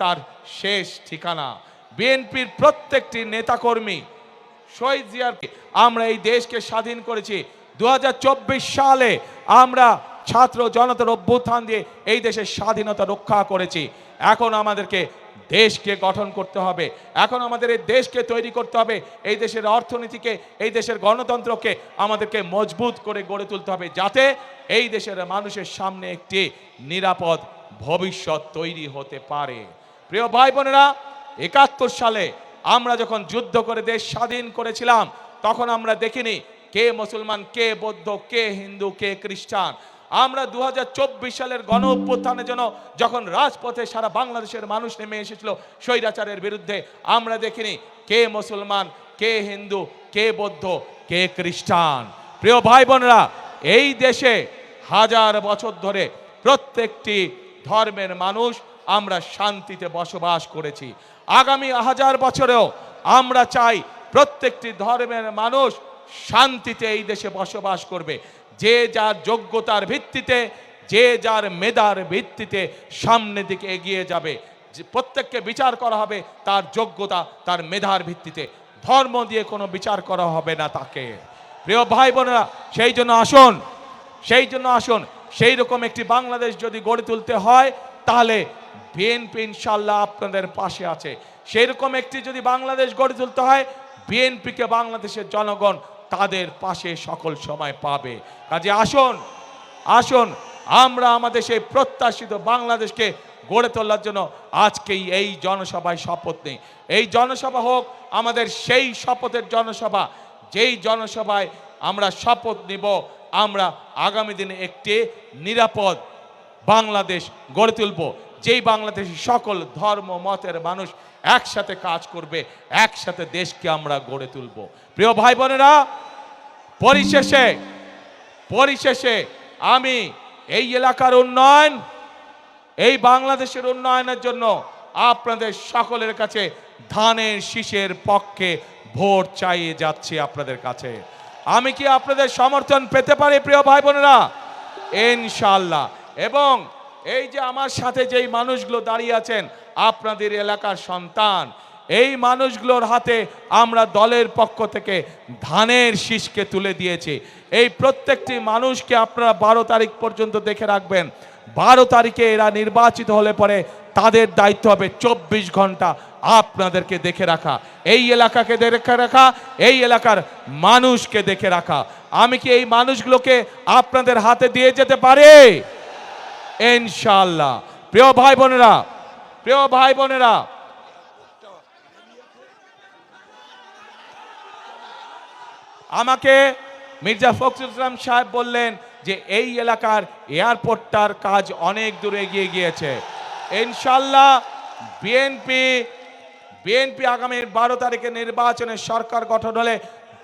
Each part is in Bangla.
তার শেষ ঠিকানা। বিএনপির প্রত্যেকটি নেতাকর্মী, শহীদ জিয়ার আমরা এই দেশকে স্বাধীন করেছি। দু হাজার চব্বিশ সালে আমরা ছাত্র জনতার অভ্যুত্থান দিয়ে এই দেশের স্বাধীনতা রক্ষা করেছি। এখন আমাদেরকে দেশকে গঠন করতে হবে। এখন আমাদের এই দেশকে তৈরি করতে হবে। এই দেশের অর্থনীতিকে, এই দেশের গণতন্ত্রকে আমাদেরকে মজবুত করে গড়ে তুলতে হবে যাতে এই দেশের মানুষের সামনে একটি নিরাপদ ভবিষ্যৎ তৈরি হতে পারে। প্রিয় ভাই বোনেরা, একাত্তর সালে আমরা যখন যুদ্ধ করে দেশ স্বাধীন করেছিলাম, তখন আমরা দেখিনি কে মুসলমান, কে বৌদ্ধ, কে হিন্দু, কে খ্রিস্টান। আমরা দু হাজার চব্বিশ সালের গণ অভ্যুত্থানের জন্য যখন রাজপথে সারা বাংলাদেশের মানুষ নেমে এসেছিল স্বৈরাচারের বিরুদ্ধে, আমরা দেখিনি কে মুসলমান, কে হিন্দু, কে বৌদ্ধ, কে খ্রিস্টান। প্রিয় ভাই বোনেরা, এই দেশে হাজার বছর ধরে প্রত্যেকটি ধর্মের মানুষ আমরা শান্তিতে বসবাস করেছি। আগামী হাজার বছরেও আমরা চাই প্রত্যেকটি ধর্মের মানুষ শান্তিতে এই দেশে বসবাস করবে। যে যার যোগ্যতার ভিত্তিতে, যে যার মেধার ভিত্তিতে সামনের দিকে এগিয়ে যাবে। প্রত্যেককে বিচার করা হবে তার যোগ্যতা, তার মেধার ভিত্তিতে। ধর্ম দিয়ে কোনো বিচার করা হবে না তাকে। প্রিয় ভাই বোনেরা, সেই জন্য আসুন, সেই জন্য আসুন। সেই রকম একটি বাংলাদেশ যদি গড়ে তুলতে হয়, তাহলে বিএনপি ইনশাল্লাহ আপনাদের পাশে আছে। সেই রকম একটি যদি বাংলাদেশ গড়ে তুলতে হয় বিএনপিকে বাংলাদেশের জনগণ তাদের পাশে সকল সময় পাবে। কাজে আসুন আসুন, আমরা আমাদের সেই প্রত্যাশিত বাংলাদেশকে গড়ে তোলার জন্য আজকেই এই জনসভায় শপথ নেই। এই জনসভা হোক, আমাদের সেই শপথের জনসভা, যেই জনসভায় আমরা শপথ নিব, আমরা আগামী দিনে একটি নিরাপদ বাংলাদেশ গড়ে তুলব। যেই বাংলাদেশে সকল ধর্ম, মতের মানুষ একসাথে কাজ করবে, একসাথে দেশকে আমরা গড়ে তুলব। প্রিয় ভাই বোনেরা পরিশেষে পরিশেষে আমি এই এলাকার উন্নয়ন, এই বাংলাদেশের উন্নয়নের জন্য আপনাদের সকলের কাছে ধানের শীষের পক্ষে ভোট চাইয়ে যাচ্ছি আপনাদের কাছে। আমি কি আপনাদের সমর্থন পেতে পারি, প্রিয় ভাই বোনেরা ইনশাল্লাহ এবং এই যে আমার সাথে যেই মানুষগুলো দাঁড়িয়ে আছেন, আপনাদের এলাকার সন্তান, এই মানুষগুলোর হাতে আমরা দলের পক্ষ থেকে ধানের শীষকে তুলে দিয়েছি। এই প্রত্যেকটি মানুষকে আপনারা বারো তারিখ পর্যন্ত দেখে রাখবেন। বারো তারিখে এরা নির্বাচিত হলে পরে তাদের দায়িত্ব হবে চব্বিশ ঘণ্টা আপনাদেরকে দেখে রাখা। এই এলাকাকে দেখে রাখা, এই এলাকার মানুষকে দেখে রাখা। আমি কি এই মানুষগুলোকে আপনাদের হাতে দিয়ে যেতে পারি? ইনশাল্লাহ প্রিয় ভাই বোনেরা, প্রিয় ভাই বোনেরা। আমাকে মির্জা ফখরুল ইসলাম সাহেব বললেন যে এই এলাকার এয়ারপোর্টটার কাজ অনেক দূর এগিয়ে গিয়েছে। ইনশাল্লাহ বিএনপি বিএনপি আগামী বারো তারিখে নির্বাচনে সরকার গঠন হলে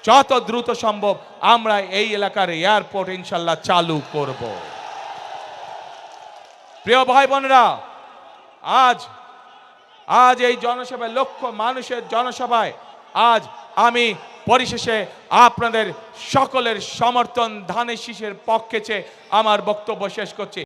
যত দ্রুত সম্ভব আমরা এই এলাকার এয়ারপোর্ট ইনশাল্লাহ চালু করব। প্রিয় ভাই বোনেরা, আজ আজ এই জনসভায়, লক্ষ মানুষের জনসভায়, আজ আমি পরিশেষে আপনাদের সকলের সমর্থন, ধানের শীষের পক্ষে আমার বক্তব্য শেষ করছি।